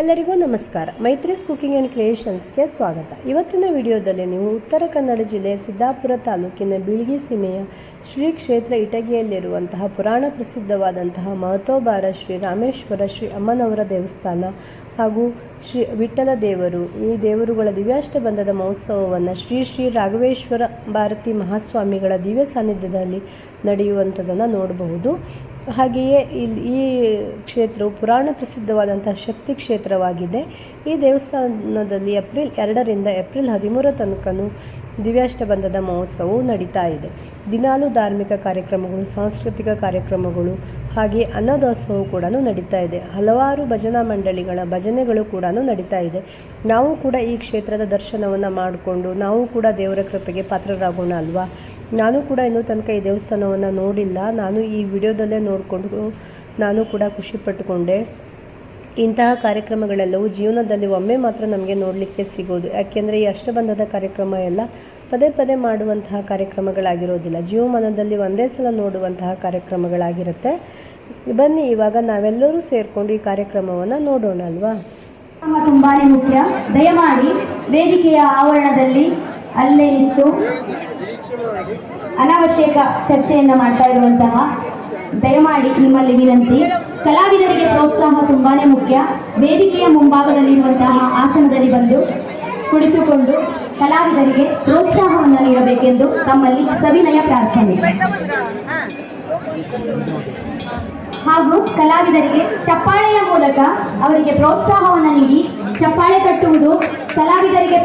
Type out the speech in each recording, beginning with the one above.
ಎಲ್ಲರಿಗೂ ನಮಸ್ಕಾರ. ಮೈತ್ರಿಸ್ cooking and ಕ್ರಿಯೇಷನ್ಸ್ಗೆ ಸ್ವಾಗತ. ಇವತ್ತಿನ ವಿಡಿಯೋದಲ್ಲಿ ನೀವು ಉತ್ತರ ಕನ್ನಡ ಜಿಲ್ಲೆಯ ಸಿದ್ದಾಪುರ ತಾಲೂಕಿನ ಬೀಳ್ಗಿ ಸೀಮೆಯ ಶ್ರೀ ಕ್ಷೇತ್ರ ಇಟಗಿಯಲ್ಲಿರುವಂತಹ ಪುರಾಣ ಪ್ರಸಿದ್ಧವಾದಂತಹ ಮಹತೋಬಾರ ಶ್ರೀ ರಾಮೇಶ್ವರ ಶ್ರೀ ಅಮ್ಮನವರ ದೇವಸ್ಥಾನ ಹಾಗೂ ಶ್ರೀ ವಿಠ್ಠಲ ದೇವರು. ಈ ದೇವರುಗಳ ದಿವ್ಯಾಷ್ಟಬಂಧದ ಮಹೋತ್ಸವವನ್ನು ಶ್ರೀ ಶ್ರೀ ರಾಘವೇಶ್ವರ ಭಾರತಿ ಮಹಾಸ್ವಾಮಿಗಳ ದಿವ್ಯ ಸಾನ್ನಿಧ್ಯದಲ್ಲಿ ನಡೆಯುವಂಥದ್ದನ್ನು ನೋಡಬಹುದು. ಹಾಗೆಯೇ ಇಲ್ಲಿ ಈ ಕ್ಷೇತ್ರವು ಪುರಾಣ ಪ್ರಸಿದ್ಧವಾದಂತಹ ಶಕ್ತಿ ಕ್ಷೇತ್ರವಾಗಿದೆ. ಈ ದೇವಸ್ಥಾನದಲ್ಲಿ ಏಪ್ರಿಲ್ ಎರಡರಿಂದ ಏಪ್ರಿಲ್ ಹದಿಮೂರ ತನಕನೂ ದಿವ್ಯಾಷ್ಟಬಂಧದ ಮಹೋತ್ಸವವು ನಡೀತಾ ಇದೆ. ದಿನಾಲು ಧಾರ್ಮಿಕ ಕಾರ್ಯಕ್ರಮಗಳು, ಸಾಂಸ್ಕೃತಿಕ ಕಾರ್ಯಕ್ರಮಗಳು ಹಾಗೆ ಅನ್ನದಾಸೋಹ ಕೂಡ ನಡೀತಾ ಇದೆ. ಹಲವಾರು ಭಜನಾ ಮಂಡಳಿಗಳ ಭಜನೆಗಳು ಕೂಡ ನಡೀತಾ ಇದೆ. ನಾವು ಕೂಡ ಈ ಕ್ಷೇತ್ರದ ದರ್ಶನವನ್ನು ಮಾಡಿಕೊಂಡು, ನಾವು ಕೂಡ ದೇವರ ಕೃಪೆಗೆ ಪಾತ್ರರಾಗೋಣ ಅಲ್ವಾ? ನಾನು ಕೂಡ ಇನ್ನೂ ತನಕ ಈ ದೇವಸ್ಥಾನವನ್ನು ನೋಡಿಲ್ಲ. ನಾನು ಈ ವಿಡಿಯೋದಲ್ಲೇ ನೋಡಿಕೊಂಡು, ನಾನು ಕೂಡ ಖುಷಿ ಪಟ್ಟುಕೊಂಡೆ. ಇಂತಹ ಕಾರ್ಯಕ್ರಮಗಳೆಲ್ಲವೂ ಜೀವನದಲ್ಲಿ ಒಮ್ಮೆ ಮಾತ್ರ ನಮಗೆ ನೋಡಲಿಕ್ಕೆ ಸಿಗೋದು. ಯಾಕೆಂದರೆ ಈ ಅಷ್ಟಬಂಧದ ಕಾರ್ಯಕ್ರಮ ಎಲ್ಲ ಪದೇ ಪದೇ ಮಾಡುವಂತಹ ಕಾರ್ಯಕ್ರಮಗಳಾಗಿರೋದಿಲ್ಲ. ಜೀವಮಾನದಲ್ಲಿ ಒಂದೇ ಸಲ ನೋಡುವಂತಹ ಕಾರ್ಯಕ್ರಮಗಳಾಗಿರುತ್ತೆ. ಬನ್ನಿ, ಇವಾಗ ನಾವೆಲ್ಲರೂ ಸೇರಿಕೊಂಡು ಈ ಕಾರ್ಯಕ್ರಮವನ್ನು ನೋಡೋಣ ಅಲ್ವಾ? ತುಂಬಾನೇ ಮುಖ್ಯ. ದಯಮಾಡಿ ವೇದಿಕೆಯ ಆವರಣದಲ್ಲಿ ಅಲ್ಲೇ ನಿಂತು ಅನಾವಶ್ಯಕ ಚರ್ಚೆಯನ್ನು ಮಾಡ್ತಾ ಇರುವಂತಹ ದಯಮಾಡಿ ನಿಮ್ಮಲ್ಲಿ ವಿನಂತಿ. ಕಲಾವಿದರಿಗೆ ಪ್ರೋತ್ಸಾಹ ತುಂಬಾನೇ ಮುಖ್ಯ. ವೇದಿಕೆಯ ಮುಂಭಾಗದಲ್ಲಿರುವಂತಹ ಆಸನದಲ್ಲಿ ಬಂದು ಕುಳಿತುಕೊಂಡು ಕಲಾವಿದರಿಗೆ ಪ್ರೋತ್ಸಾಹವನ್ನು ನೀಡಬೇಕೆಂದು ತಮ್ಮಲ್ಲಿ ಸವಿನಯ ಪ್ರಾರ್ಥನೆ. ಹಾಗೂ ಕಲಾವಿದರಿಗೆ ಚಪ್ಪಾಳೆಯ ಮೂಲಕ ಅವರಿಗೆ ಪ್ರೋತ್ಸಾಹವನ್ನು ನೀಡಿ, ಚಪ್ಪಾಳೆ ಕಟ್ಟುವುದು ಕಲಾವಿದರಿಗೆ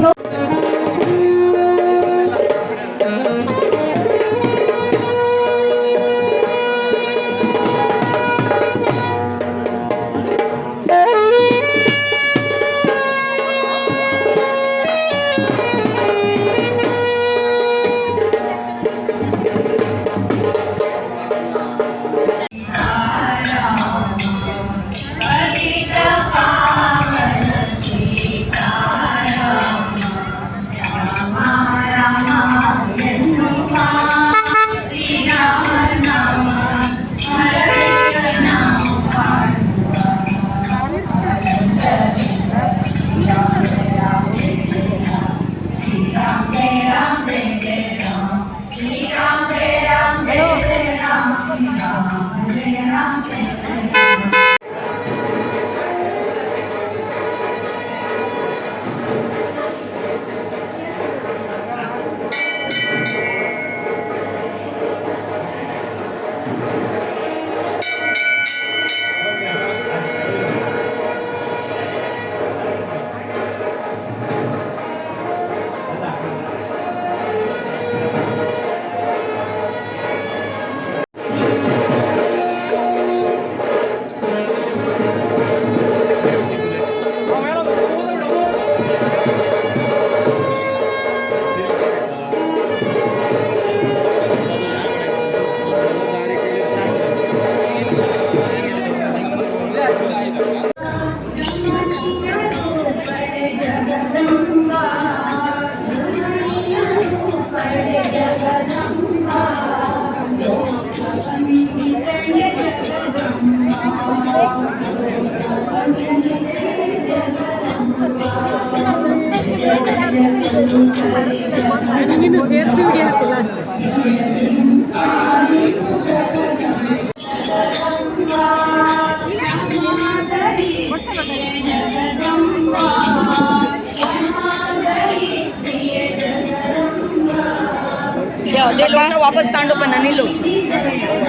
ಪ್ರೋ ಅದೇ ಲೋಟ ವಾಪಸ್ ತಗೊಂಡು ಬನ್ನ ನಿಲ್ಲು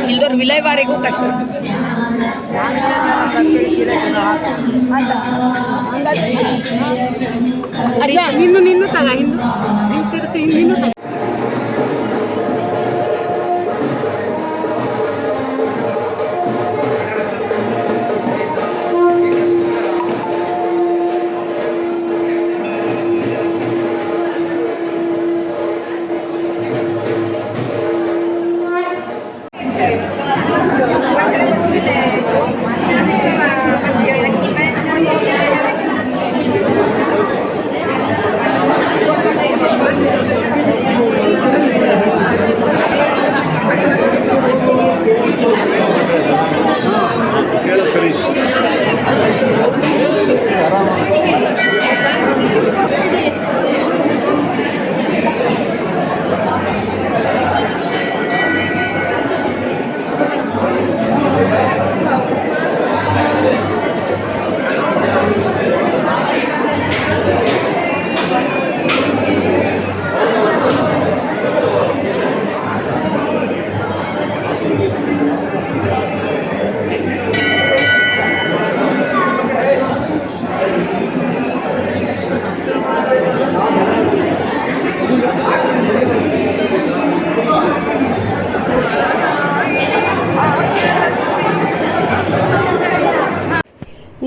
ಇಲ್ದವ್ರ ವಿಲೇವಾರಿಗೂ ಕಷ್ಟ ಅಜ್ಜ ನಿನ್ನು ನಿನ್ನು ತಗ ಇನ್ನು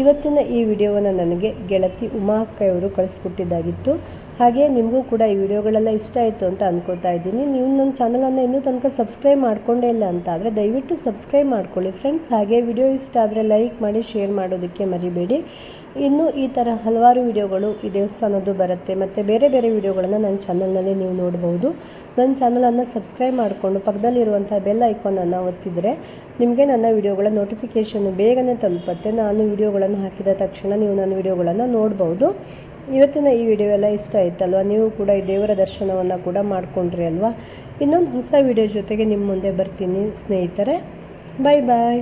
ಇವತ್ತಿನ ಈ ವಿಡಿಯೋವನ್ನು ನನಗೆ ಗೆಳತಿ ಉಮಾಕ್ಕಯವರು ಕಳಿಸ್ಕೊಟ್ಟಿದ್ದಾಗಿತ್ತು. ಹಾಗೆ ನಿಮಗೂ ಕೂಡ ಈ ವಿಡಿಯೋಗಳೆಲ್ಲ ಇಷ್ಟ ಆಯಿತು ಅಂತ ಅನ್ಕೋತಾ ಇದ್ದೀನಿ. ನೀವು ನನ್ನ ಚಾನಲನ್ನು ಇನ್ನೂ ತನಕ ಸಬ್ಸ್ಕ್ರೈಬ್ ಮಾಡಿಕೊಂಡೇ ಇಲ್ಲ ಅಂತ ಆದರೆ ದಯವಿಟ್ಟು ಸಬ್ಸ್ಕ್ರೈಬ್ ಮಾಡ್ಕೊಳ್ಳಿ ಫ್ರೆಂಡ್ಸ್ ಹಾಗೆ ವಿಡಿಯೋ ಇಷ್ಟ ಆದರೆ ಲೈಕ್ ಮಾಡಿ ಶೇರ್ ಮಾಡೋದಕ್ಕೆ ಮರಿಬೇಡಿ. ಇನ್ನು ಈ ಥರ ಹಲವಾರು ವಿಡಿಯೋಗಳು ಈ ದೇವಸ್ಥಾನದ್ದು ಬರುತ್ತೆ. ಮತ್ತು ಬೇರೆ ಬೇರೆ ವಿಡಿಯೋಗಳನ್ನು ನನ್ನ ಚಾನಲ್ನಲ್ಲಿ ನೀವು ನೋಡ್ಬೋದು. ನನ್ನ ಚಾನಲನ್ನು ಸಬ್ಸ್ಕ್ರೈಬ್ ಮಾಡಿಕೊಂಡು ಪಕ್ಕದಲ್ಲಿರುವಂಥ ಬೆಲ್ ಐಕಾನನ್ನು ಒತ್ತಿದರೆ ನಿಮಗೆ ನನ್ನ ವಿಡಿಯೋಗಳ ನೋಟಿಫಿಕೇಷನ್ ಬೇಗನೆ ತಲುಪುತ್ತೆ. ನಾನು ವಿಡಿಯೋಗಳನ್ನು ಹಾಕಿದ ತಕ್ಷಣ ನೀವು ನನ್ನ ವಿಡಿಯೋಗಳನ್ನು ನೋಡ್ಬೋದು. ಇವತ್ತಿನ ಈ ವಿಡಿಯೋ ಎಲ್ಲ ಇಷ್ಟ ಆಯ್ತಲ್ವ? ನೀವು ಕೂಡ ಈ ದೇವರ ದರ್ಶನವನ್ನು ಕೂಡ ಮಾಡಿಕೊಂಡ್ರಿ ಅಲ್ವಾ? ಇನ್ನೊಂದು ಹೊಸ ವಿಡಿಯೋ ಜೊತೆಗೆ ನಿಮ್ಮ ಮುಂದೆ ಬರ್ತೀನಿ ಸ್ನೇಹಿತರೆ. ಬಾಯ್ ಬಾಯ್